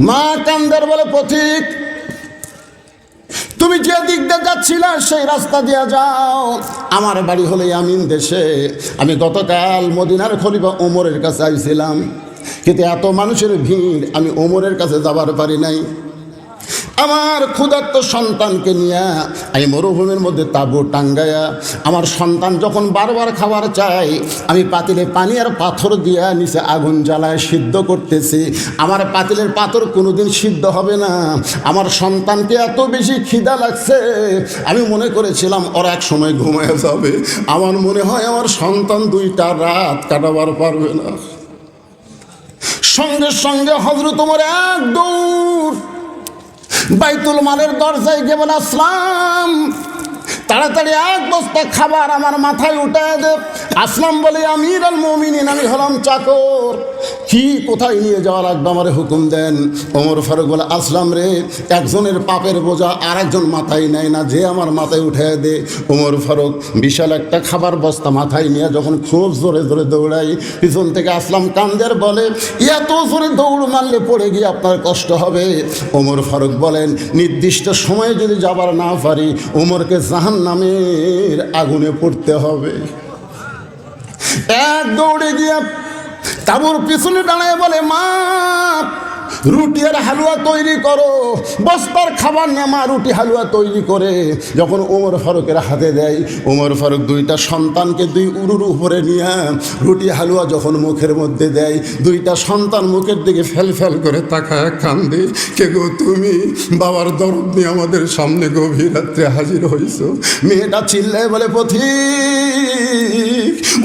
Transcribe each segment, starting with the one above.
মা কান্দার বলে, পথিক, তুমি যে দিক দিয়ে সেই রাস্তা দিয়ে যাও। আমার বাড়ি হলে আমিন দেশে। আমি গতকাল মদিনার খলিফা ওমরের কাছে আইছিলাম। কিন্তু এত মানুষের ভিড়, আমি ওমরের কাছে যাবার পারি নাই। আমার ক্ষুধার্ত সন্তানকে নিয়ে আমি মরুভূমির মধ্যে তাবু টাঙ্গায়া আমার সন্তান যখন বারবার খাবার চাই আমি পাতিলে পানি আর পাথর দিয়া নিচে আগুন জ্বালায় সিদ্ধ করতেছি। আমার পাতিলের পাথর কোনোদিন সিদ্ধ হবে না। আমার সন্তানকে এত বেশি খিদা লাগছে। আমি মনে করেছিলাম, ওরা এক সময় ঘুমায় যাবে। আমার মনে হয় আমার সন্তান দুইটা রাত কাটাবার পারবে না। সঙ্গে সঙ্গে হজরত তোমার এক দৌড় বাইতুল মালের দরজায় গিয়ে বলে, আসলাম। তাড়াতাড়ি এক বস্তা খাবার আমার মাথায় উঠে দে। আসলাম বলে, আমির আল মমিনিন আমি হলাম চাকর। কি, কোথায় নিয়ে যাওয়া লাগবে আমার হুকুম দেন? ওমর ফারুক বলে, আসলাম রে, একজনের পাপের বোঝা আর একজন মাথায় নেয় না, যে আমার মাথায় উঠে দে। ওমর ফারুক বিশাল একটা খাবার বস্তা মাথায় নিয়ে যখন খুব জোরে জোরে দৌড়াই পিছন থেকে আসলাম, কান্দের বলে, এত জোরে দৌড় মারলে পড়ে গিয়ে আপনার কষ্ট হবে? ওমর ফারুক বলেন, নির্দিষ্ট সময়ে যদি যাবার না পারি, ওমরকে জাহান নামের আগুনে পড়তে হবে। এক দৌড়ে গিয়ে তাবুর পিছনে দাঁড়ায় বলে, মা রুটি আর হালুয়া তৈরি করো। বস্তার খাবার নিয়ে মা, রুটি হালুয়া তৈরি করে। যখন ওমর ফারুকের হাতে দেয় ওমর ফারুক দুইটা সন্তানকে দুই উরুর উপরে নিয়ে রুটি হালুয়া যখন মুখের মধ্যে দেয়, দুইটা সন্তান মুখের দিকে ফেল ফেল করে তাকায়, কান্দে, কে গো তুমি? বাবার দরদ নিয়ে আমাদের সামনে গভীর রাত্রে হাজির হইছো। মেয়েটা চিল্লায় বলে পথিক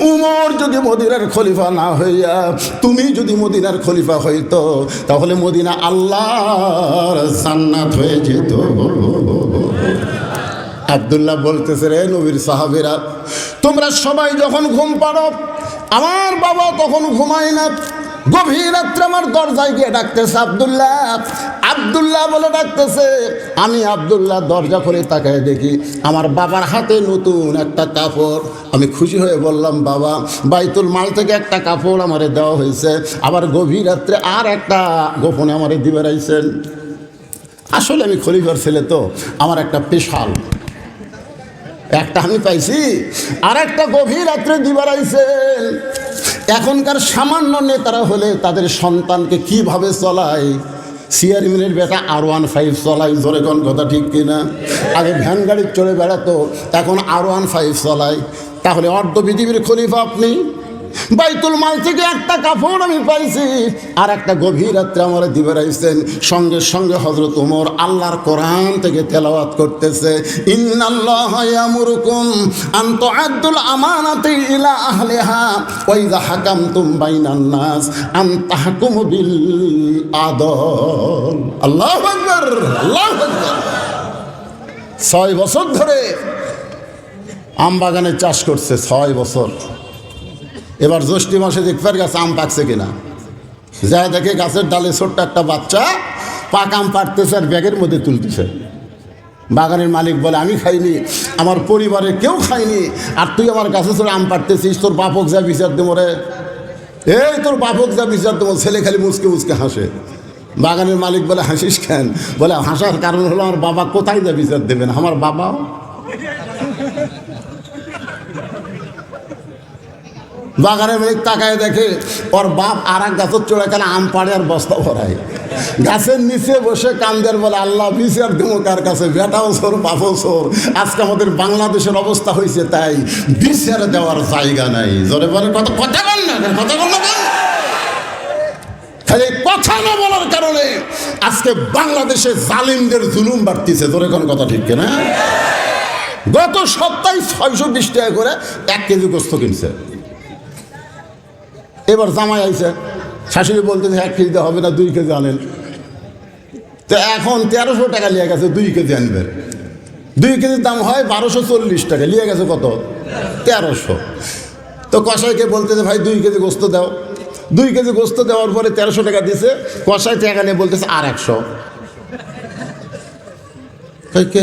উমর যদি মদিনার খলিফা না হইয়া, তুমি যদি মদিনার খলিফা হইতো, তাহলে মদিনা আল্লাহর জান্নাত হয়ে যেত। আবদুল্লাহ বলতেছে, রে নবীর সাহাবিরা, তোমরা সবাই যখন ঘুম পাড়ো, আমার বাবা তখন ঘুমায় না। গভীর রাত্রে আমার দরজায় গিয়ে ডাকতেছে আবদুল্লাহ। আবদুল্লাহ বলে ডাকতেছে, আমি আবদুল্লাহ, দরজা করে তাকায় দেখি আমার বাবার হাতে নতুন একটা কাপড়। আমি খুশি হয়ে বললাম, বাবা, বাইতুল মাল থেকে একটা কাপড় আমারে দেওয়া হয়েছে। আবার গভীর রাত্রে আর একটা গোপনে আমারে দিবে রাইছেন। আসলে আমি খলিফার ছেলে তো, আমার একটা পেশাল। একটা আমি পাইছি আর একটা গভীর রাত্রে দিবার আইছেন এখনকার সামান্য নেতারা হলে তাদের সন্তানকে কীভাবে চলায়? সিআরএমের বেটা আর ওয়ান ফাইভ চলায়, ধরে কোন কথা ঠিক কিনা? আগে ভ্যান গাড়ির চড়ে বেড়াতো, এখন আর ওয়ান ফাইভ চলায়। তাহলে অর্ধ পৃথিবীর খলিফা আপনি। বাইতুল মাল থেকে একটা কাপড় আমি পাইছি। আর একটা গভীর রাত্রে আমার দিবে রাইছেন সঙ্গে সঙ্গে হজরত উমর আল্লাহর কোরআন থেকে তেলাওয়াত করতেছে, ইন্নাল্লাহ ইয়ামুরুকুম আন তুআদ্দুল আমানাতি ইলা আহলিহা, ওয়া ইযা হাকামতুম বাইনান নাস আন তাহকুমু বিল আদল। আল্লাহু আকবার, আল্লাহু ছয় বছর ধরে আম বাগানে চাষ করছে, ছয় বছর। এবার জ্যৈষ্ঠী মাসে দেখবার গাছে আম পাকছে কিনা? যা দেখে গাছের ডালে ছোট্ট একটা বাচ্চা পাক আম পাড়তেছে আর ব্যাগের মধ্যে তুলতেছে। বাগানের মালিক বলে, আমি খাইনি, আমার পরিবারের কেউ খায়নি আর তুই আমার গাছে ছোট আম পাড়তেছিস, তোর বাপক যা বিচার দেবো রে। এই তোর বাপক যা বিচার দেবো, ছেলে খালি মুচকে মুচকে হাসে। বাগানের মালিক বলে, হাসিস কেন? বলে, হাসার কারণ হলো আমার বাবা কোথায় যা বিচার দেবেন? আমার বাবা বাগানের মালিক তাকায় দেখে ওর বাপ আর এক গাছের চড়ে কেন আম পাড়ে আর বস্তা ভরায়। গাছের নিচে বসে কান্দের বলে, আল্লাহ বিচার দেবো কার কাছে? বেটাও সোর, বাপও সোর। আজকে আমাদের বাংলাদেশের অবস্থা হয়েছে তাই বিচার দেওয়ার জায়গা নাই। জোরে বলে কথা কথা বল না কথা বল না? খালি কথা না বলার কারণে আজকে বাংলাদেশে জালিমদের জুলুম বাড়তিছে। জোরে কোন কথা ঠিক কিনা? গত সপ্তাহে ছয়শো বিশ টাকা করে এক কেজি গোস্ত কিনছে। এবার জামাই আইছে, শাশুড়ি বলতেছে, এক কেজিতে হবে না, দুই কেজি আনেন। তো এখন তেরোশো টাকা নিয়ে গেছে, দুই কেজি আনবে। দুই কেজির দাম হয় বারোশো চল্লিশ টাকা নিয়ে গেছে কত? তেরোশো। তো কষাইকে বলতেছে, ভাই, দুই কেজি গোস্ত দাও। দুই কেজি গোস্ত দেওয়ার পরে তেরোশো টাকা দিছে কষাই টাকা নিয়ে বলতেছে, আর একশো।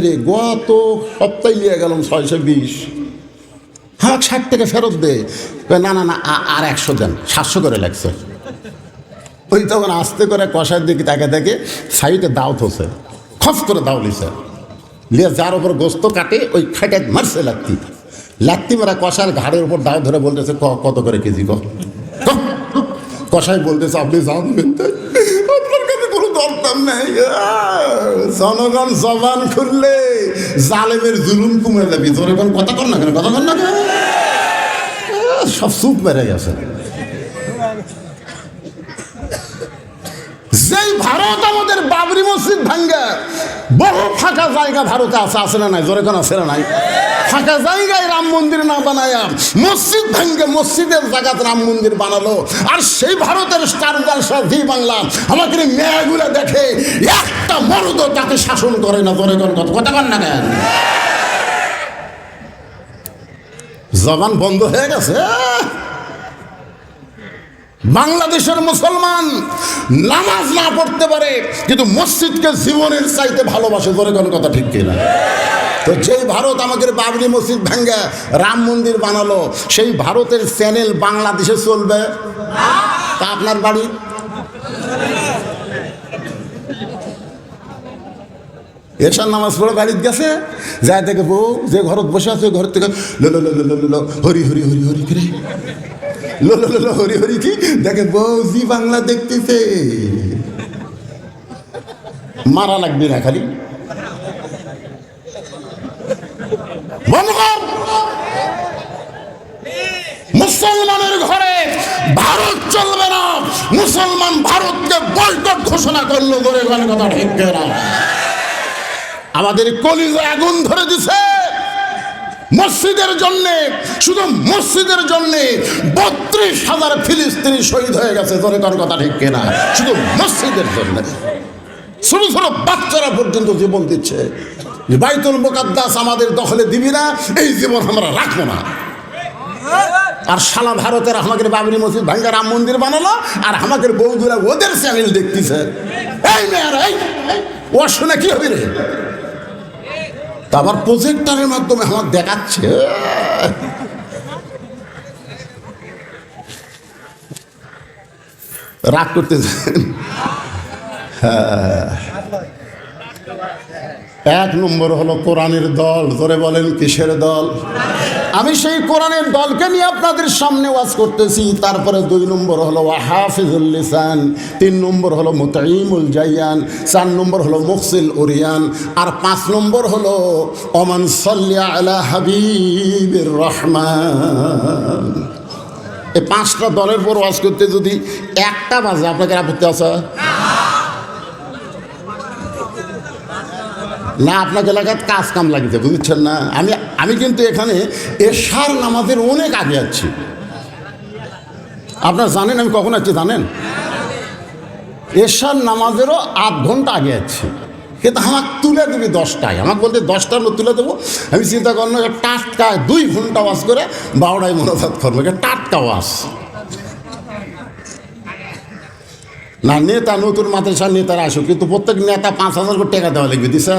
রে, গত সপ্তাহে নিয়ে গেলাম ছয়শো বিশ। হ্যাঁ ষাট টাকা ফেরত দে। না না না আর একশো দেন, সাতশো করে লাগছে। ওই তখন আস্তে করে কষার দিকে তাকে তাকে সাইডে দাও থসে খস করে দাও লিছে। লিয়ে যার উপর গোস্ত কাটে, ওই খাটে মারছে লাত্তি। লাত্তি মারা কষার ঘাড়ের উপর দাও ধরে বলতেছে, "ক- কত করে কেজি ক। কষাই বলতেছে, আপনি তাই আপনার কাছে কোনো দরকার নেই। জনগণ জবান খুললে জালেমের জুলুম কমে যাবি। এখন কথা কর না কেন, কথা কর না কেন? সব সুপ মেরে গেছে। যেই ভারত আমাদের বাবরি মসজিদ ভাঙ্গা, বহু ফাঁকা জায়গা ভারতে আছে আছে না নাই? জোরে কোন আছে না নাই? ফাঁকা জায়গায় রাম মন্দির না বানায়া, মসজিদ ভাঙ্গে মসজিদের জায়গাত রাম মন্দির বানালো। আর সেই ভারতের স্টার জলসা জি বাংলা, আমাকে মেয়েগুলো দেখে একটা মরদ তাকে শাসন করে না, জোরে কোন কথা। কথা না কেন? জবান বন্ধ হয়ে গেছে বাংলাদেশের মুসলমান নামাজ না পড়তে পারে, কিন্তু মসজিদকে জীবনের চাইতে ভালোবাসে ধরে কোনো কথা ঠিক কিনা? তো যেই ভারত আমাদের বাবরি মসজিদ ভাঙ্গা, রাম মন্দির বানালো, সেই ভারতের চ্যানেল বাংলাদেশে চলবে। তা আপনার বাড়ি? এসার নামাজ পড়ে বাড়িতে গেছে যায় থেকে বউ যে ঘরত বসে আছে ঘর থেকে লো লো লো লো লো লো লো, হরি হরি হরি হরি করে। লো লো লো লো হরি হরি কি? দেখে বউ জি বাংলা দেখতেছে। মারা লাগবে না খালি। মুসলমানের ঘরে ভারত চলবে না। মুসলমান ভারতকে বয়কট ঘোষণা করল কোনো কথা ঠিক না। আমাদের কলিজে আগুন ধরে দিছে। মসজিদের জন্য শুধু মসজিদের জন্য বত্রিশ হাজার ফিলিস্তিনি শহীদ হয়ে গেছে। ধরে কোন কথা ঠিক কিনা শুধু মসজিদের জন্য। ছোট ছোট বাচ্চারা পর্যন্ত জীবন দিচ্ছে। যে বাইতুল মোকাদ্দাস আমাদের দখলে দিবি না এই জীবন আমরা রাখব না। আর সালা ভারতের আমাদের বাবরি মসজিদ ভাঙ্গা রাম মন্দির বানালো আর আমাদের বৌদুরা ওদের চ্যানেল দেখতেছে। এই মেয়ার এই, ও শুনে কি হবে রে? তা আবার প্রজেক্টারের মাধ্যমে আমার দেখাচ্ছে রাগ করতে হ্যাঁ। এক নম্বর হলো কোরআনের দল ধরে বলেন কিসের দল? আমি সেই কোরআনের দলকে নিয়ে আপনাদের সামনে ওয়াজ করতেছি, তারপরে দুই নম্বর হলো হাফিজুল লিসান, তিন নম্বর হলো মুতাইমুল জাইয়ান, চার নম্বর হলো মুকসিল উরিয়ান, আর পাঁচ নম্বর হলো ওমান সাল্লিয়া আলা হাবিবির রহমান। এই পাঁচটা দলের পর ওয়াজ করতে যদি একটা বাজে আপনাকে আপত্তি আছে? না আপনাকে এলাকার কাজ কাম লাগিতে বুঝছেন না? আমি আমি কিন্তু এখানে এশার নামাজের অনেক আগে আছি। আপনারা জানেন, আমি কখন আছি জানেন? এশার নামাজেরও আধ ঘণ্টা আগে আছি। কিন্তু আমাকে তুলে দিবি দশটায়। আমাকে বলতে, দশটার মধ্যে তুলে দেবো। আমি চিন্তা করলাম টাটকা দুই ঘণ্টা ওয়াশ করে বারোটায় মনোজাত করব। এটা টাটকা ওয়াশ না, নেতা নতুন মাদ্রাসা নেতারা আসুক, কিন্তু প্রত্যেক নেতা পাঁচ হাজার করে টাকা দেওয়া লাগবে দিশা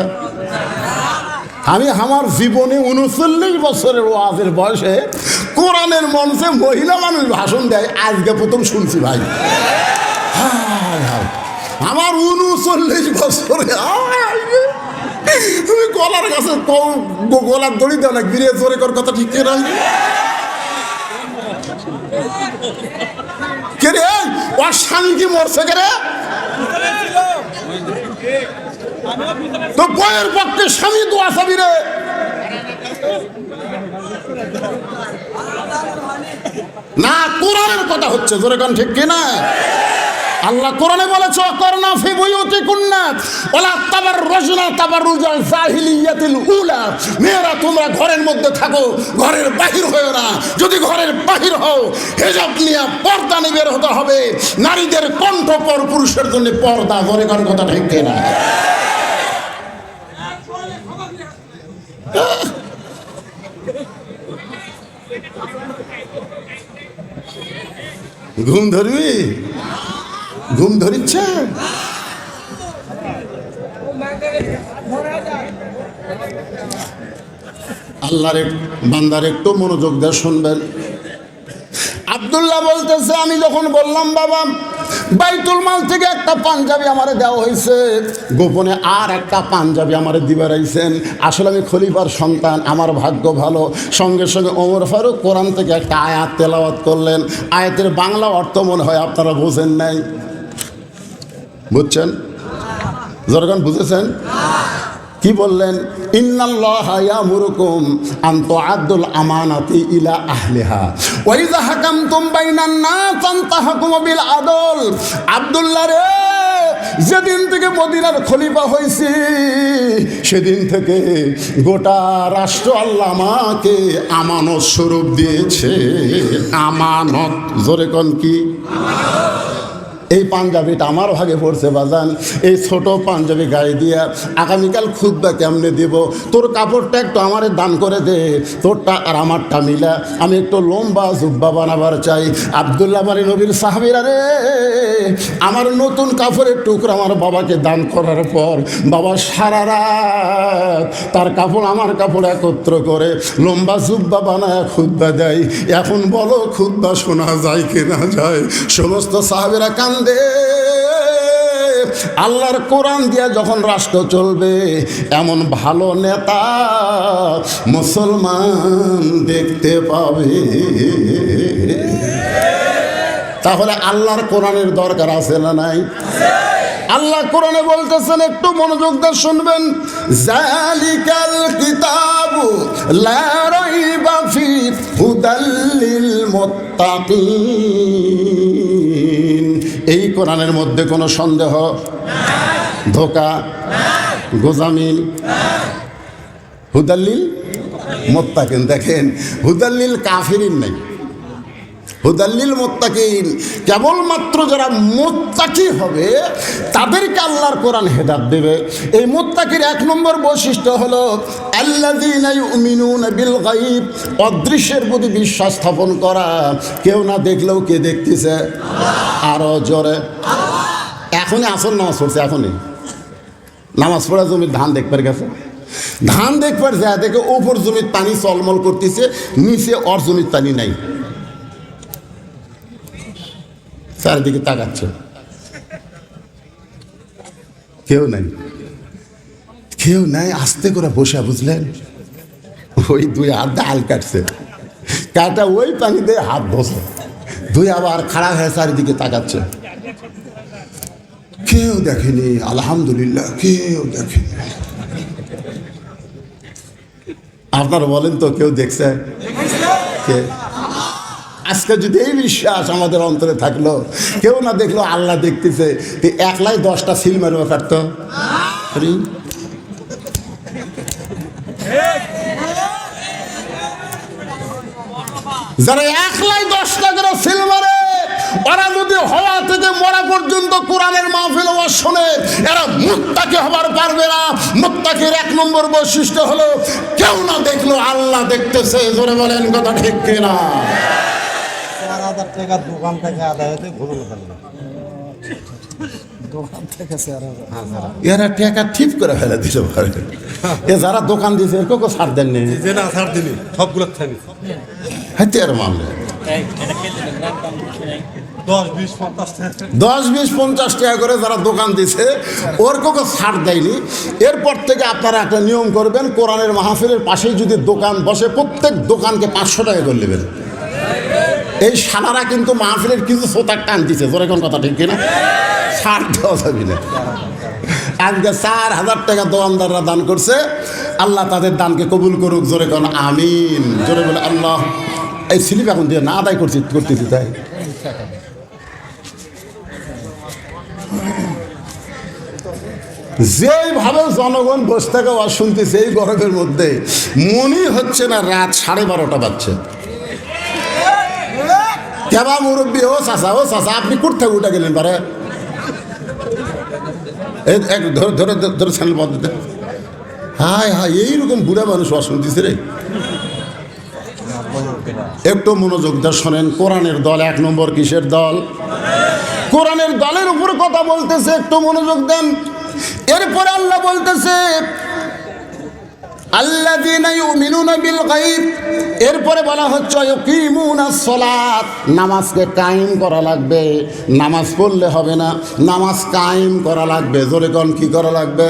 আমি আমার জীবনে উনচল্লিশ বছরের ওয়াজের বয়সে কোরআনের মঞ্চে মহিলা মানুষ ভাষণ দেয়, আজকে প্রথম শুনছি ভাই। আমার উনচল্লিশ বছরে তুমি গলার কাছে গলার দড়ি দেওয়া না গিরে জোরে কর, কথা ঠিক রাখবি কে রে? ওর স্বামী মরছে কে রে? তো বইয়ের পক্ষে স্বামী তো আসাবি রে। না, কোরআনের কথা হচ্ছে, জোরে কান ঠিক কিনা? আল্লাহ কোরআনে বলেছে করনা ফি বুয়ুতি কুন্না ওলা তাবার রজনা তাবার রুজাল জাহিলিয়াতিল উলা। মেয়েরা, তোমরা ঘরের মধ্যে থাকো, ঘরের বাহির হয়েও না। যদি ঘরের বাহির হও, হেজাব নিয়ে পর্দা নিয়ে বের হতে হবে। নারীদের কণ্ঠ পর পুরুষের জন্য পর্দা, ঘরে কার কথা ঠিক কিনা ঘুম ধরবি? ঘুম ধরিচ্ছে? আল্লাহর বান্দার একটু মনোযোগ দিয়ে শুনবেন। আবদুল্লাহ বলতেছে, আমি যখন বললাম, বাবা, বাইতুল মাল থেকে একটা পাঞ্জাবি আমারে দেওয়া হয়েছে। গোপনে আর একটা পাঞ্জাবি আমারে দিবার আইছেন। আসলে আমি খলিফার সন্তান, আমার ভাগ্য ভালো। সঙ্গে সঙ্গে ওমর ফারুক কোরআন থেকে একটা আয়াত তেলাওয়াত করলেন। আয়াতের বাংলা অর্থ মনে হয় আপনারা বোঝেন নাই। বুঝছেন? জরগান বুঝেছেন? কি বললেন? ইন্নাল্লাহ ইয়ামুরুকুম আন তুআদ্দুল আমানাতি ইলা আদল। আব্দুল্লাহ রে, যেদিন থেকে মদিনার খলিফা হয়েছি সেদিন থেকে গোটা রাষ্ট্র আল্লাহ আমাকে আমানত স্বরূপ দিয়েছে। আমানত, জোরে কন কি? এই পাঞ্জাবিটা আমার ভাগে পড়ছে বাজান। এই ছোট পাঞ্জাবি গায়ে দিয়া আগামীকাল খুদ্া কেমনে দিব? তোর কাপড়টা একটু আমারে দান করে দে। তোরটা আর আমারটা মিলা। আমি একটু লম্বা জুব্বা বানাবার চাই। আবদুল্লাহ বাড়ি নবীর সাহাবিরা রে। আমার নতুন কাপড়ের টুকরা আমার বাবাকে দান করার পর বাবা সারা রাত তার কাপড়, আমার কাপড় একত্র করে লম্বা জুব্বা বানায় খুদ্া দেয়। এখন বলো খুদ্া শোনা যায় কি না যায়? সমস্ত সাহাবেরা কান্দে আল্লাহর কোরআন দিয়া যখন রাষ্ট্র চলবে, এমন ভালো নেতা মুসলমান দেখতে পাবে। তাহলে আল্লাহর কোরআনের দরকার আছে না নাই? আল্লাহ কোরআনে বলতেছেন, একটু মনোযোগ দিয়ে শুনবেন। জালিকাল কিতাবু লা রাইবা ফি হুদাল্লিল মুত্তাকিন। এই কোরআনের মধ্যে কোনো সন্দেহ? ধোকা? গোজামিল? হুদাল্লিল? মোত্তাকিন। দেখেন হুদাল্লিল কাফিরিন নাই। হুদাল্লিল মোত্তাকিন। কেবলমাত্র যারা মোত্তাকি হবে, তাদেরকে আল্লাহর কোরআন হেদাত দেবে। এই মোত্তাকির এক নম্বর বৈশিষ্ট্য হলো বিল গায়ব, অদৃশ্যের প্রতি বিশ্বাস স্থাপন করা। কেউ না দেখলেও কে দেখতেছে? আরও জোরে। এখনই আসল নামাজ পড়ছে, এখনই। নামাজ পড়া জমির ধান দেখবার গেছে? ধান দেখবার যা দেখে ওপর জমির পানি চলমল করতেছে, নিচে অর জমির পানি নাই। চারিদিকে তাকাচ্ছে। কেউ নাই। কেউ নাই, আস্তে করে বসে বুঝলেন? ওই দুই হাত আল কাটছে। কাটা ওই পানি দিয়ে হাত বসে। দুই আবার খাড়া হয়ে চারিদিকে তাকাচ্ছে। কেউ দেখেনি, আলহামদুলিল্লাহ, কেউ দেখেনি। আপনারা বলেন তো, কেউ দেখছে? কে? আজকে যদি এই বিশ্বাস আমাদের অন্তরে থাকল, কেউ না দেখল আল্লাহ দেখতেছে একলাই দশটা সিল মারবে পারতো? যারা একলাই দশটা করে ওরা যদি হওয়া থেকে মরা পর্যন্ত কোরআনের মাহফিল ওয়াজ শোনে, এরা মুত্তাকি হবার পারবে না। মুত্তাকির এক নম্বর বৈশিষ্ট্য হলো, কেউ না দেখল আল্লাহ দেখতেছে, জোরে বলেন কথা ঠিক কিনা? দোকান থেকে আদায় হতে ভুল হলো দোকান থেকে চার হাজার এরা টাকা ঠিক করে ফেলে দিল এ যারা দোকান দিয়েছে এর কোকো ছাড় দেননি। যে না ছাড় দিলি সবগুলো থামি হাতে আর মামলে। দশ বিশ পঞ্চাশ টাকা। দশ বিশ পঞ্চাশ টাকা করে যারা দোকান দিছে ওর কোকো ছাড় দেয়নি। এরপর থেকে আপনারা একটা নিয়ম করবেন কোরআনের মাহফিলের পাশেই যদি দোকান বসে প্রত্যেক দোকানকে পাঁচশো টাকা করে নেবেন। এই সানারা কিন্তু মাহফিলের কিছু সোতার টান দিছে তোর এখন কথা ঠিক কিনা? ছাড় দেওয়া যাবে না। আজকে চার হাজার টাকা দোকানদাররা দান করছে, আল্লাহ তাদের দানকে কবুল করুক, জোরে কোন আমিন। জোরে বলে আল্লাহ, এই স্লিপ এখন দিয়ে না আদায় করছি, করতেছি তাই। যেইভাবে জনগণ বসে থাকে শুনতেছে এই গরমের মধ্যে মনে হচ্ছে না, রাত সাড়ে বারোটা বাজছে। কেবা মুরব্বী, ও চাষা ও চাষা আপনি কোথায় উঠে গেলেন পারে। এক ধরে ধরে ধরে চ্যানেল বন্ধ হায় হায়, এইরকম বুড়া মানুষ শুনতেছে রে। একটু মনোযোগ দিয়ে শোনেন, কোরআনের দল এক নম্বর কিসের দল? কোরআনের দলের উপর কথা বলতেছে, একটু মনোযোগ দেন। এরপরে আল্লাহ বলতেছে এরপরে বলা হচ্ছে নামাজকে কায়েম করা লাগবে। নামাজ পড়লে হবে না। নামাজ কায়েম করা লাগবে। জোরে কোন, কি করা লাগবে?